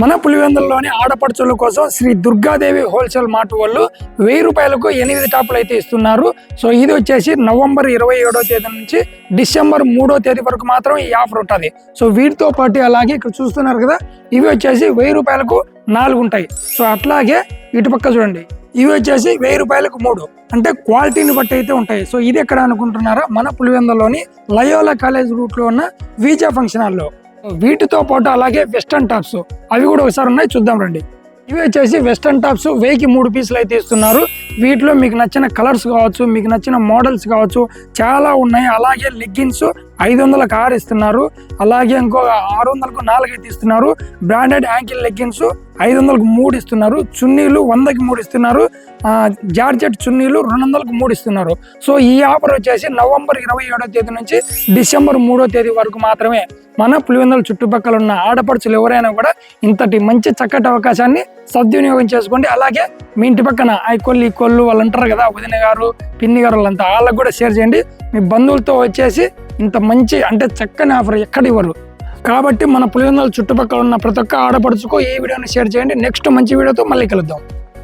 మన పులివెందుల్లోని ఆడపడుచుల కోసం శ్రీ దుర్గాదేవి హోల్సేల్ మార్ట్ వాళ్ళు వెయ్యి రూపాయలకు ఎనిమిది టాపులు అయితే ఇస్తున్నారు. సో ఇది వచ్చేసి నవంబర్ ఇరవై ఏడో తేదీ నుంచి డిసెంబర్ మూడో తేదీ వరకు మాత్రం ఈ ఆఫర్ ఉంటుంది. సో వీటితో పాటు అలాగే ఇక్కడ చూస్తున్నారు కదా ఇవి వచ్చేసి వెయ్యి రూపాయలకు నాలుగు ఉంటాయి. సో అట్లాగే ఇటు పక్క చూడండి ఇవి వచ్చేసి వెయ్యి రూపాయలకు మూడు. అంటే క్వాలిటీని బట్టి అయితే ఉంటాయి. సో ఇది ఎక్కడ అనుకుంటున్నారా మన పులివెందులోని లయోలా కాలేజ్ రూట్లో ఉన్న వీజా ఫంక్షన్ హాల్లో. వీటితో పాటు అలాగే వెస్టర్న్ టాప్స్ అవి కూడా ఒకసారి ఉన్నాయి చూద్దాం రండి. ఇవి వచ్చేసి వెస్టర్న్ టాప్స్ వెయ్యికి మూడు పీసులు అయితే ఇస్తున్నారు. వీటిలో మీకు నచ్చిన కలర్స్ కావచ్చు మీకు నచ్చిన మోడల్స్ కావచ్చు చాలా ఉన్నాయి. అలాగే లెగ్గిన్స్ ఐదు వందలకు ఆరు ఇస్తున్నారు. అలాగే ఇంకో ఆరు వందలకు నాలుగు అయితే ఇస్తున్నారు. బ్రాండెడ్ యాంకిల్ లెగ్గిన్స్ ఐదు వందలకు మూడు ఇస్తున్నారు. చున్నీలు వందకి మూడు ఇస్తున్నారు. జార్జెట్ చున్నీలు రెండు వందలకు మూడు ఇస్తున్నారు. సో ఈ ఆఫర్ వచ్చేసి నవంబర్ ఇరవై ఏడో తేదీ నుంచి డిసెంబర్ మూడో తేదీ వరకు మాత్రమే. మన పులివెందుల చుట్టుపక్కల ఉన్న ఆడపడుచులు ఎవరైనా కూడా ఇంతటి మంచి చక్కటి అవకాశాన్ని సద్వినియోగం చేసుకోండి అలాగే మీ ఇంటి పక్కన ఐకొల్లు కొల్లు ఈ కొల్లు వాళ్ళు అంటారు కదా వదిన గారు పిన్ని గారు వాళ్ళంతా వాళ్ళకు కూడా షేర్ చేయండి. మీ బంధువులతో వచ్చేసి ఇంత మంచి అంటే చక్కని ఆఫర్ ఎక్కడ ఇవ్వరు. కాబట్టి మన పులివెందుల చుట్టుపక్కల ఉన్న ప్రతి ఒక్క ఆడపడుచుకో ఈ వీడియోని షేర్ చేయండి. నెక్స్ట్ మంచి వీడియోతో మళ్ళీ కలుద్దాం.